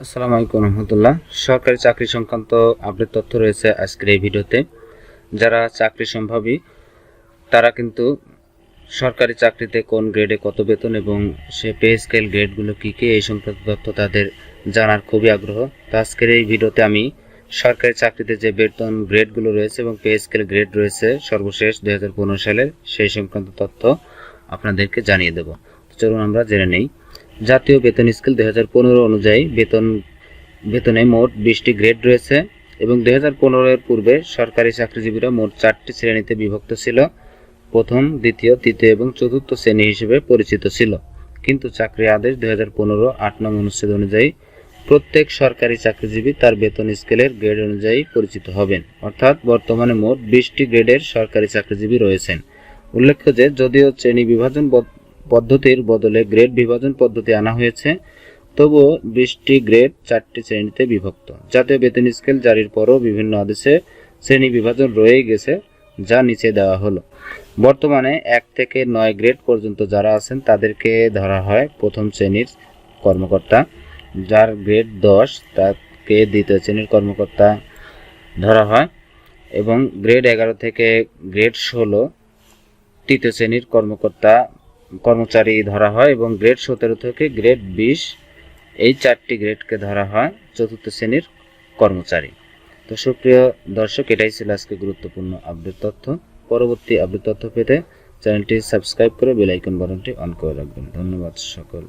আসসালামু আলাইকুম রহমতুল্লাহ। সরকারি চাকরি সংক্রান্ত আপডেট তথ্য রয়েছে আজকের এই ভিডিওতে। যারা চাকরি সম্ভাবী, তারা কিন্তু সরকারি চাকরিতে কোন গ্রেডে কত বেতন এবং সে পে স্কেল গ্রেডগুলো কী কী এই সংক্রান্ত তথ্য তাদের জানার খুবই আগ্রহ। তো আজকের এই ভিডিওতে আমি সরকারি চাকরিতে যে বেতন গ্রেডগুলো রয়েছে এবং পে স্কেল গ্রেড রয়েছে সর্বশেষ দুই সালের সেই সংক্রান্ত তথ্য আপনাদেরকে জানিয়ে দেব। চলুন আমরা জেনে নেই। জাতীয় বেতন স্কেল দু হাজার পনেরো অনুযায়ী বেতন, বেতনে মোট বিশটি গ্রেড রয়েছে এবং দু হাজার পনেরো এর পূর্বে সরকারি চাকরিজীবীরা মোট চারটি শ্রেণীতে বিভক্ত ছিল। প্রথম, দ্বিতীয়, তৃতীয় এবং চতুর্থ শ্রেণি হিসেবে পরিচিত ছিল। কিন্তু চাকরি আদেশ দুই হাজার পনেরো আট নং অনুচ্ছেদ অনুযায়ী প্রত্যেক সরকারি চাকরিজীবী তার বেতন স্কেলের গ্রেড অনুযায়ী পরিচিত হবেন। অর্থাৎ বর্তমানে মোট বিশটি গ্রেডের সরকারি চাকরিজীবী রয়েছেন। উল্লেখ্য যে, যদিও শ্রেণি বিভাজন পদ্ধতির বদলে গ্রেড বিভাজন পদ্ধতি আনা হয়েছে। তবুও বিশটি গ্রেড চারটি শ্রেণীতে বিভক্ত জাতীয় বেতন স্কেল জারির পরও বিভিন্ন আদেশে শ্রেণি বিভাজন রয়ে গেছে, যা নিচে দেওয়া হলো। বর্তমানে এক থেকে নয় গ্রেড পর্যন্ত যারা আছেন, তাদেরকে ধরা হয় প্রথম শ্রেণির কর্মকর্তা। যার গ্রেড দশ, তাকে দ্বিতীয় শ্রেণির কর্মকর্তা ধরা হয়। এবং গ্রেড এগারো থেকে গ্রেড ষোলো, তৃতীয় শ্রেণির কর্মকর্তা কর্মচারী ধরা হয় এবং গ্রেড সতেরো থেকে গ্রেড বিশ এই চারটি গ্রেডকে ধরা হয় চতুর্থ শ্রেণির কর্মচারী। তো সুপ্রিয় দর্শক, এটাই ছিল আজকে গুরুত্বপূর্ণ আপডেট তথ্য। পরবর্তী আপডেট তথ্য পেতে চ্যানেলটি সাবস্ক্রাইব করে বেলাইকন বাটনটি অন করে রাখবেন। ধন্যবাদ সকল